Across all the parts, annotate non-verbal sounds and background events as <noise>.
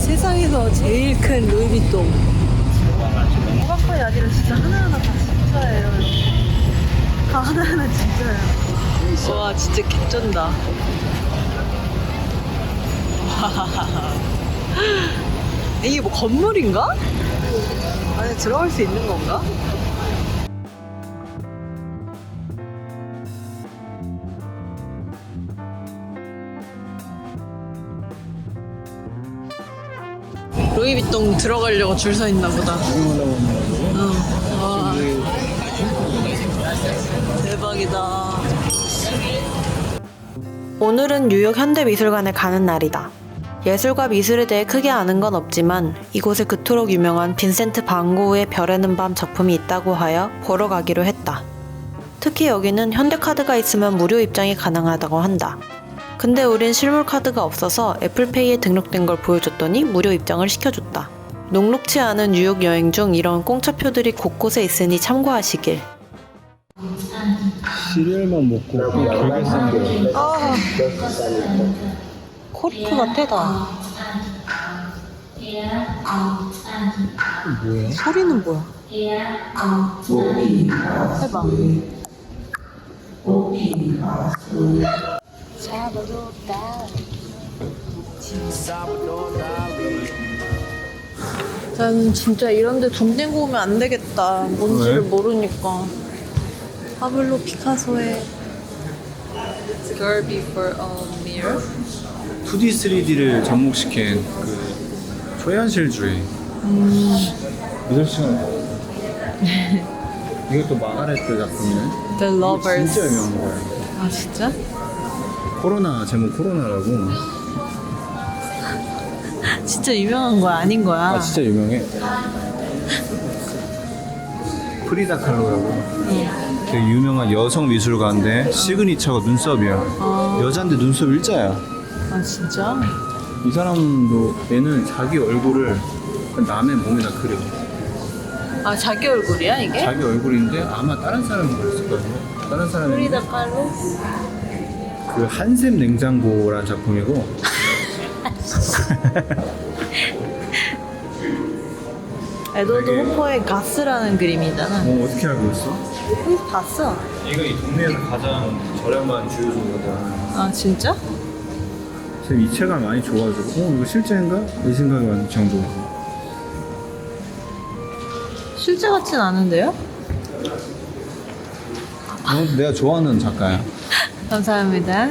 세상에서 제일 큰 루이비통. 호박거리 아니라 진짜 하나하나 다 진짜예요. 다 하나하나 진짜예요. 와 진짜 개쩐다. <laughs> 이게 뭐 건물인가? 안에 들어갈 수 있는 건가? 루이비통 들어가려고 줄 서 있나 보다. 응. 와. 대박이다. 오늘은 뉴욕 현대미술관에 가는 날이다. 예술과 미술에 대해 크게 아는 건 없지만 이곳에 그토록 유명한 빈센트 반 고흐의 별에는 밤 작품이 있다고 하여 보러 가기로 했다. 특히 여기는 현대카드가 있으면 무료 입장이 가능하다고 한다. 근데 우린 실물 카드가 없어서 애플페이에 등록된 걸 보여줬더니 무료 입장을 시켜줬다. 녹록치 않은 뉴욕 여행 중 이런 공짜표들이 곳곳에 있으니 참고하시길. 시리얼만 먹고 길게 쓴 거. 아. 코르크 같아. 뭐야? 소리는 뭐야? 해봐. 난 진짜 이런데 돈 내고 오면 안 되겠다. 뭔지를 왜? 모르니까. 파블로 피카소의 Girl Before a Mirror? 2D, 3D를 접목시킨 그 초현실주의. 미술 시간. 이것도 마가레트 작품이네. The Lovers. 진짜 유명한 거야. 아 진짜? 코로나 제목 코로나라고. <laughs> 진짜 유명한 거야 아닌 거야? 아 진짜 유명해. 프리다 칼로라고. 되게 유명한 여성 미술가인데 시그니처가 눈썹이야. 여자인데 눈썹 일자야. 아 진짜? 이 사람도 얘는 자기 얼굴을 남의 몸에다 그려. 아 자기 얼굴이야 이게? 자기 얼굴인데 아마 다른 사람이 그렸을 거예요. 다른 사람이 프리다 칼로? 그 한샘 냉장고라는 작품이고 <laughs> 에드워드 되게- 호퍼의 가스라는 그림이잖아. 어 어떻게 알고 있어? 그래서 봤어. 얘가 이 동네에서 가장 저렴한 주유소거든. 아 진짜? 지금 이 채가 많이 좋아가지고 어 이거 실제인가? 이 생각이 들 정도. 실제 같진 않은데요? 어, 내가 좋아하는 작가야. 감사합니다.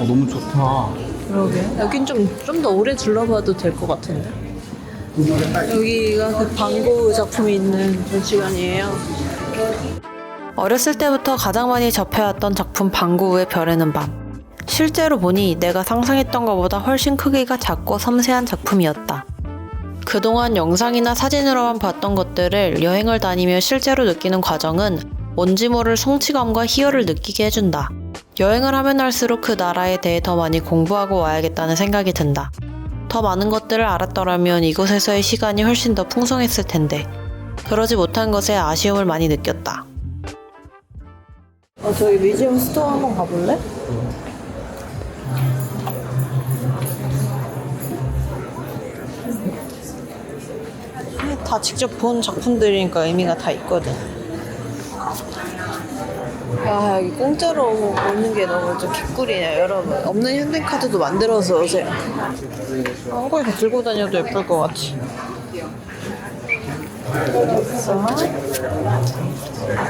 어, 너무 좋다. 그러게. 여긴 좀 좀 더 오래 둘러봐도 될 것 같은데. 여기가 그 방고 작품이 있는 전시관이에요. 어렸을 때부터 가장 많이 접해왔던 작품 방구의 별에는 밤. 실제로 보니 내가 상상했던 것보다 훨씬 크기가 작고 섬세한 작품이었다. 그동안 영상이나 사진으로만 봤던 것들을 여행을 다니며 실제로 느끼는 과정은 뭔지 모를 성취감과 희열을 느끼게 해준다. 여행을 하면 할수록 그 나라에 대해 더 많이 공부하고 와야겠다는 생각이 든다. 더 많은 것들을 알았더라면 이곳에서의 시간이 훨씬 더 풍성했을 텐데. 그러지 못한 것에 아쉬움을 많이 느꼈다. 어 저기 뮤지엄 스토어 한번 가볼래? 다 직접 본 작품들이니까 의미가 다 있거든. 아 여기 공짜로 오는 게 너무 좀 개꿀이네요 여러분. 없는 현대카드도 만들어서 오세요 한국에서 들고 다녀도 예쁠 것 같아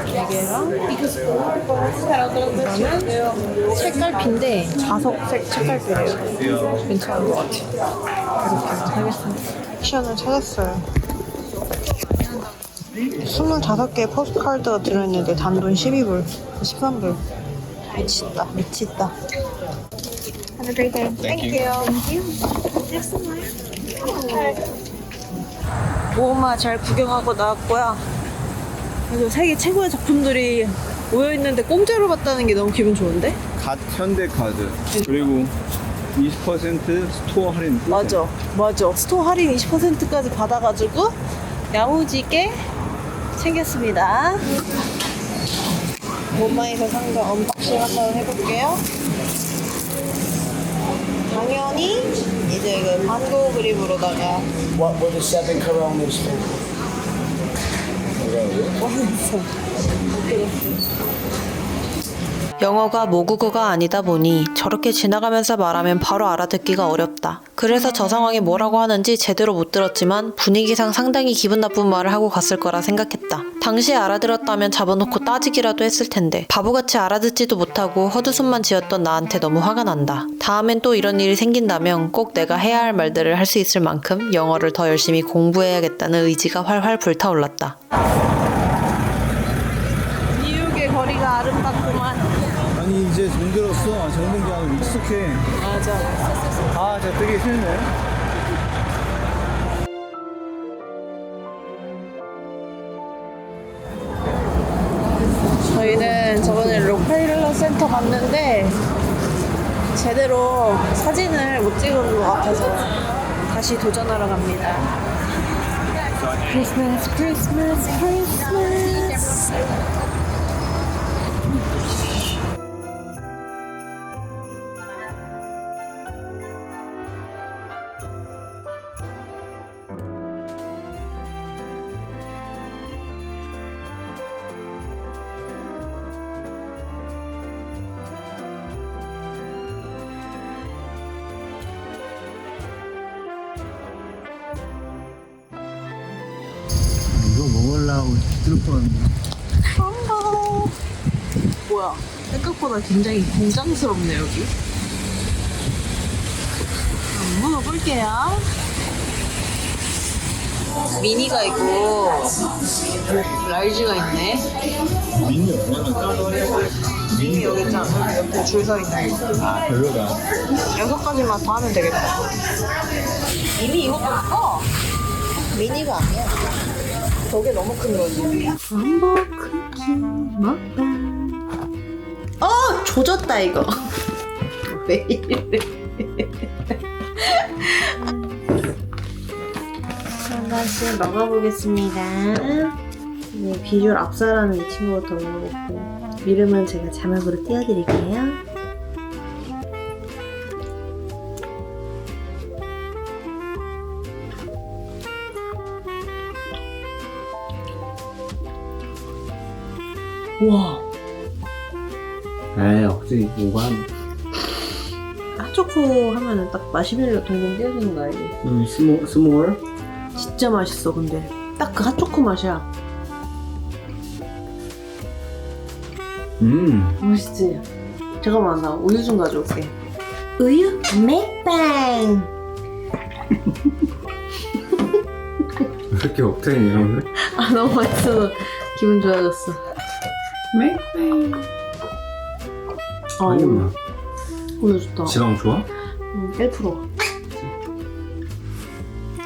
이게랑 이거는 책갈피인데 자석색 책갈피래요. 괜찮은 것 같아요. 이렇게 사겠습니다. 옵션을 찾았어요 25개의 포스트카드가 들어있는데 단돈 12불, 13불. 미치다, 미치다. Have a great day. Thank you. 모마 잘 구경하고 나왔고요. 그리고 세계 최고의 작품들이 모여 있는데 공짜로 봤다는 게 너무 기분 좋은데? 갓 현대 카드 그리고 20% 스토어 할인. 맞아, 맞아. 스토어 할인 20%까지 받아가지고 야무지게 챙겼습니다. 모마에서 산 거 언박싱 한번 해볼게요. 당연히 이제 그 반고 그림으로다가 What were the seven coronas for? <laughs> 영어가 모국어가 아니다 보니 저렇게 지나가면서 말하면 바로 알아듣기가 어렵다. 그래서 저 상황이 뭐라고 하는지 제대로 못 들었지만 분위기상 상당히 기분 나쁜 말을 하고 갔을 거라 생각했다. 당시에 알아들었다면 잡아놓고 따지기라도 했을 텐데 바보같이 알아듣지도 못하고 헛웃음만 지었던 나한테 너무 화가 난다. 다음엔 또 이런 일이 생긴다면 꼭 내가 해야 할 말들을 할 수 있을 만큼 영어를 더 열심히 공부해야겠다는 의지가 활활 불타올랐다. 미국의 거리가 아름답구만. 아니 이제 정들었어 아니고 익숙해 맞아. 아 진짜 되게 싫네 저희는 저번에 로카일러 센터 갔는데 제대로 사진을 못 찍은 것 같아서 다시 도전하러 갑니다. 크리스마스, 크리스마스, 크리스마스. 들고 왔네 뭐야? 생각보다 굉장히 공장스럽네 여기. 한번 먹어볼게요. 미니가 있고 라이즈가 있네. 미니 얼마나 미니 여기 있잖아. 옆에 줄 서 있네. 아 별로다 여섯 가지만 더 하면 되겠다. 이미 이것도 커. 미니가 아니야. 저게 너무 큰 거지. 쿠키 먹방. 어! 조졌다, 이거. <laughs> 왜 이래. 하나씩 먹어보겠습니다. 네, 비주얼 앞사라는 이 친구부터 먹어볼게요. 이름은 제가 자막으로 띄워드릴게요. 와, 에이 억지 오반 핫초코 하면은 딱 마시멜로 동동 띄워주는 거 알지? 음, 스모, 스몰 진짜 맛있어, 근데. 딱 그 핫초코 맛이야. 음 맛있지? 잠깐만, 나 우유 좀 가져올게. 우유 맥빵! <laughs> 왜 이렇게 억텐이야 오늘? 아, 너무 맛있어서 기분 좋아졌어. 맥뱅 아, 아니 우유, 나 우유 좋다. 지방 좋아? 음, 1%.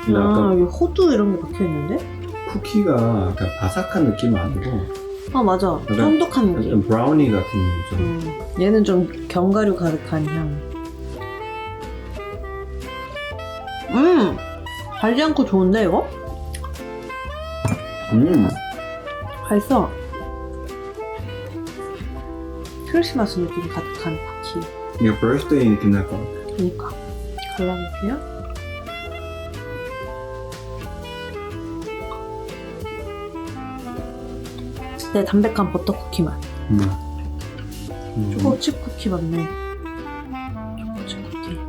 근데 아, 아까 여기 호두 이런 게 박혀 있는데? 쿠키가 약간 바삭한 느낌은 아니고 아, 맞아. 약간- 쫀득한 느낌. 약간 브라우니 같은 좀 음, 얘는 좀 견과류 가득한 향. 음! 달지 않고 좋은데, 이거? 음. 맛있어. 크리스마스 느낌 가득한 쿠키. 이거 birthday 느낌 날 것 같아 그니까. 갈라볼게요. 네, 담백한 버터 쿠키 맛. 음. 음. 초코칩 쿠키 맞네. 초코칩 쿠키.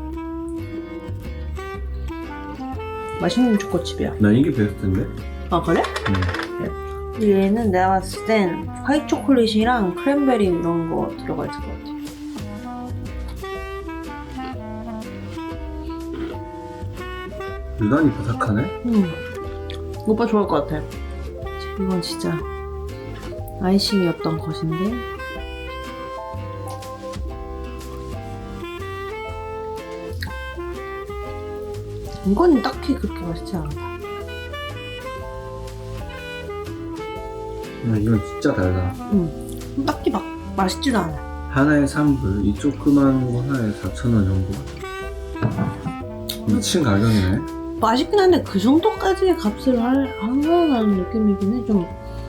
맛있는 초코칩이야. 난 이게 베스트인데? 아, 그래? 음. 얘는 내가 봤을 땐 화이트 초콜릿이랑 크랜베리 이런 거 들어가 있을 것 같아. 유난히 바삭하네? 음. 오빠 좋아할 것 같아. 이건 진짜 아이싱이었던 것인데. 이건 딱히 그렇게 맛있지 않다. 야, 이건 진짜 달다 음. 딱히 막 맛있지도 않아. 하나에 3불 이 조그만 거 하나에 4,000원 정도 미친 가격이네 맛있긴 한데 그 정도까지의 값을 할, 한다는 느낌이긴 해. 좀,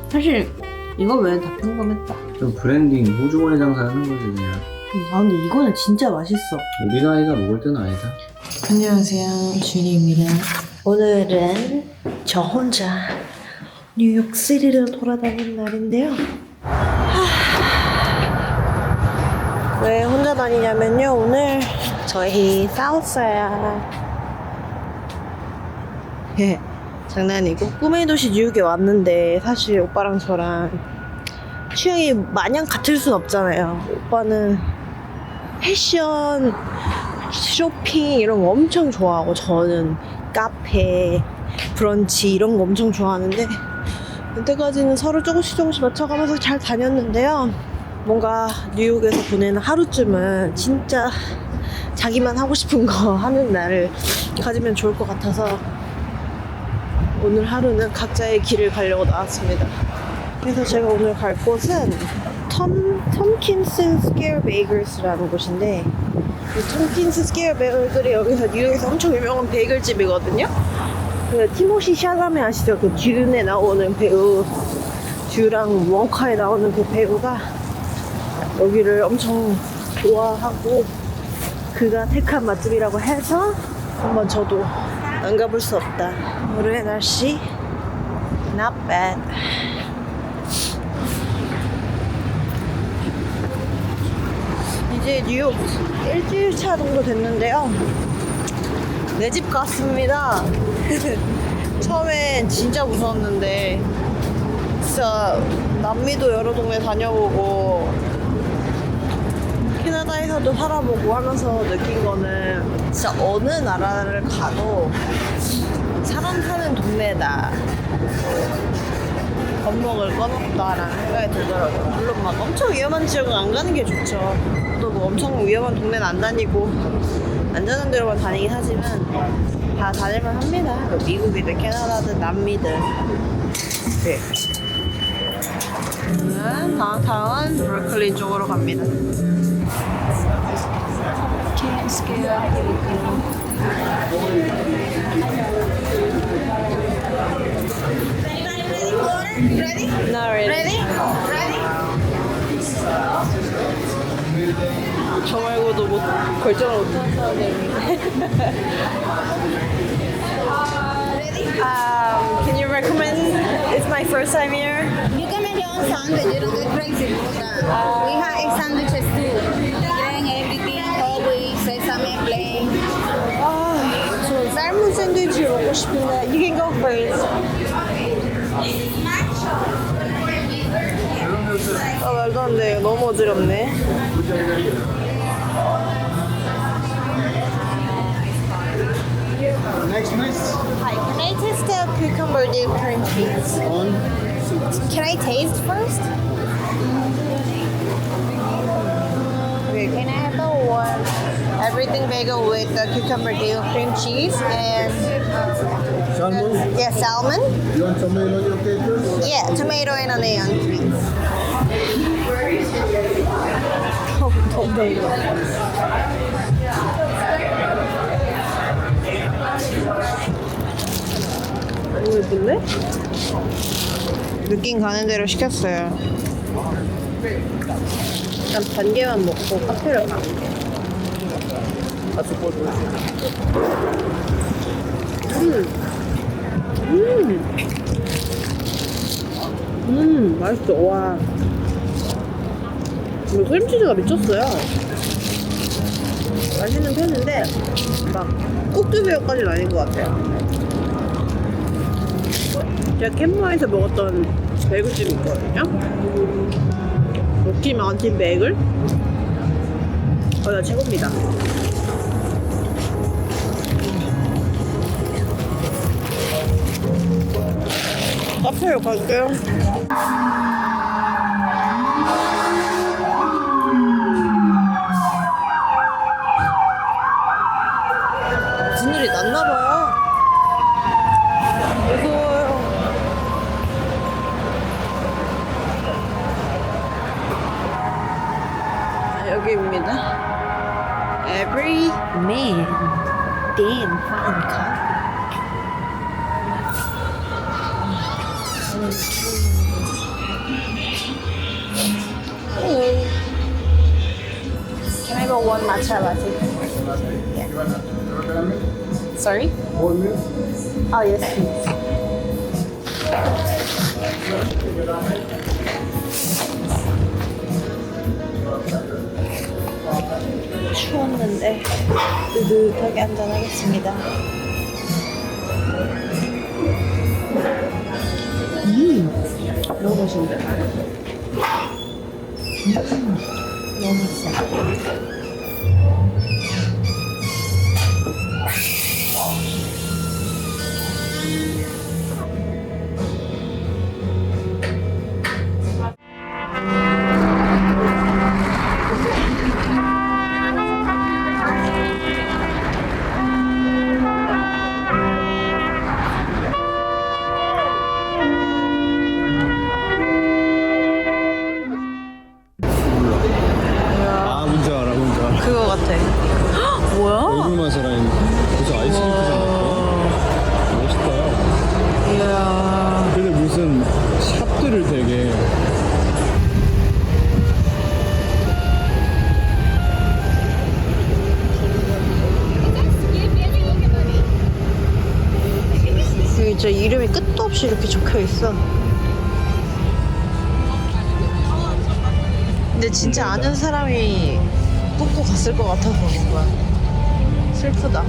사실 이거 외엔 다 평범했다. 좀 브랜딩 호주머니 장사하는 거지 그냥 아 근데 이거는 진짜 맛있어. 우리 나이가 먹을 때는 아니다 안녕하세요, 준이입니다. 오늘은 저 혼자 뉴욕시티를 돌아다니는 날인데요. 하... 왜 혼자 다니냐면요. 오늘 저희 싸웠어요. 예, 장난이고 꿈의 도시 뉴욕에 왔는데 사실 오빠랑 저랑 취향이 마냥 같을 순 없잖아요. 오빠는 패션, 쇼핑 이런 거 엄청 좋아하고 저는 카페, 브런치 이런 거 엄청 좋아하는데 그때까지는 서로 조금씩 조금씩 맞춰가면서 잘 다녔는데요. 뭔가 뉴욕에서 보내는 하루쯤은 진짜 자기만 하고 싶은 거 하는 날을 가지면 좋을 것 같아서 오늘 하루는 각자의 길을 가려고 나왔습니다. 그래서 제가 오늘 갈 곳은 톰, 톰킨슨 스퀘어 베이글스라는 곳인데 이 톰킨스 스퀘어 베이글이 여기서 뉴욕에서 엄청 유명한 베이글집이거든요. 그 티모시 샬라메 아시죠? 그 듀에 나오는 배우 듀랑 원카에 나오는 그 배우가 여기를 엄청 좋아하고 그가 택한 맛집이라고 해서 한번 저도 안 가볼 수 없다. 오늘의 날씨 not bad. 이제 뉴욕 일주일 차 정도 됐는데요. 내 집 갔습니다. <laughs> 처음엔 진짜 무서웠는데, 진짜 남미도 여러 동네 다녀보고, 캐나다에서도 살아보고 하면서 느낀 거는 진짜 어느 나라를 가도 사람 사는 동네다. 겁먹을 건 없다라는 생각이 들더라고요. 물론 막 엄청 위험한 지역은 안 가는 게 좋죠. 또 뭐 엄청 위험한 동네는 안 다니고 안전한 데로만 다니긴 하지만 다 다닐만 합니다. 뭐 미국이든 캐나다든 남미든. 네. 다운타운 브루클린 쪽으로 갑니다. Not really. 저 말고도 못 결정을 못하는 사람들이. um, can you recommend? It's my first time here. You can make your own sandwich. It'll get crazy. we have egg sandwiches too. Grain, everything, wheat, sesame, plain. 아, 저 삶은 샌드위치를 먹고 싶은데 You can go first. 아 말도 안 돼. 너무 어지럽네. Hi, can I taste the cucumber dip cream cheese? One. Can I taste first? Okay, can I have the one everything bagel with the cucumber dip cream cheese and Salmon? yeah, salmon? You want tomato on your cake? Yeah, tomato and onion, please. 이거? 느낌 가는 대로 시켰어요. 일단 반 개만 먹고 카페를 갈게. 음. 음. 음, 맛있어. 와. 이거 크림치즈가 미쳤어요. 맛있는 편인데, 막, 꼭두배우까지는 아닌 것 같아요. 제가 캠마에서 먹었던 베이글집이 있거든요. 로키 마운틴 베이글. 어, 나 최고입니다. 카페로 갈게요. 가격입니다. Every man, damn fine coffee. Can I go one matcha latte? Yeah. Sorry? Oh, yes, please. 추웠는데 뜨뜻하게 한잔하겠습니다. 음, 너무 맛있는데? 음, 너무 맛있어. 아 근데 진짜 아는 사람이 뽑고 갔을 것 같아서 뭔가 슬프다.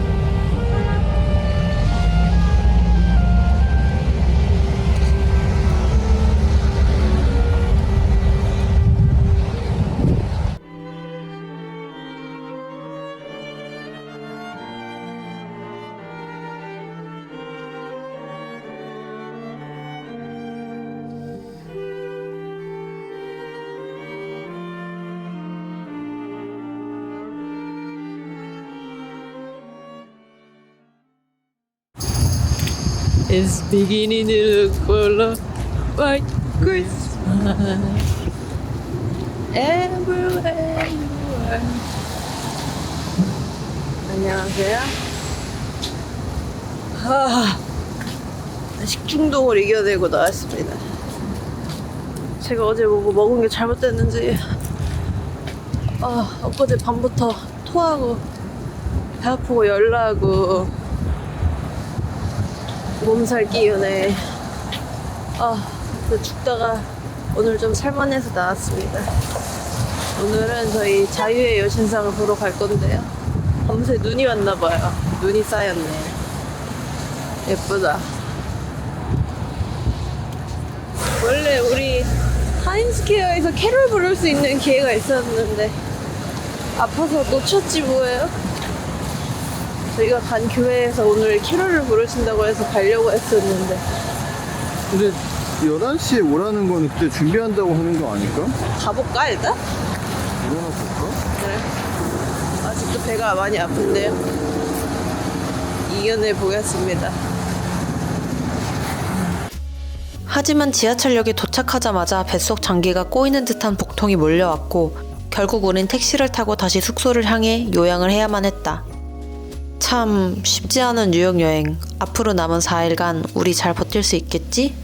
It's beginning to look full of white Christmas everywhere you are. 안녕하세요. 하, 식중독을 이겨내고 나왔습니다. 제가 어제 뭐 먹은 게 잘못됐는지 아, 엊그제 밤부터 토하고 배 아프고 열나고 몸살 기운에 아, 그 죽다가 오늘 좀 살만해서 나왔습니다. 오늘은 저희 자유의 여신상을 보러 갈 건데요. 밤새 눈이 왔나 봐요. 눈이 쌓였네. 예쁘다. 원래 우리 타임스퀘어에서 캐롤 부를 수 있는 기회가 있었는데 아파서 놓쳤지 뭐예요. 저희가 간 교회에서 오늘 캐롤을 부르신다고 해서 가려고 했었는데 근데 11시에 오라는 거는 그때 준비한다고 하는 거 아닐까? 가볼까 일단? 일어나 볼까? 그래. 아직도 배가 많이 아픈데요. 이겨내 보겠습니다. 하지만 지하철역에 도착하자마자 뱃속 장기가 꼬이는 듯한 복통이 몰려왔고 결국 우린 택시를 타고 다시 숙소를 향해 요양을 해야만 했다. 참 쉽지 않은 뉴욕 여행. 앞으로 남은 4일간 우리 잘 버틸 수 있겠지?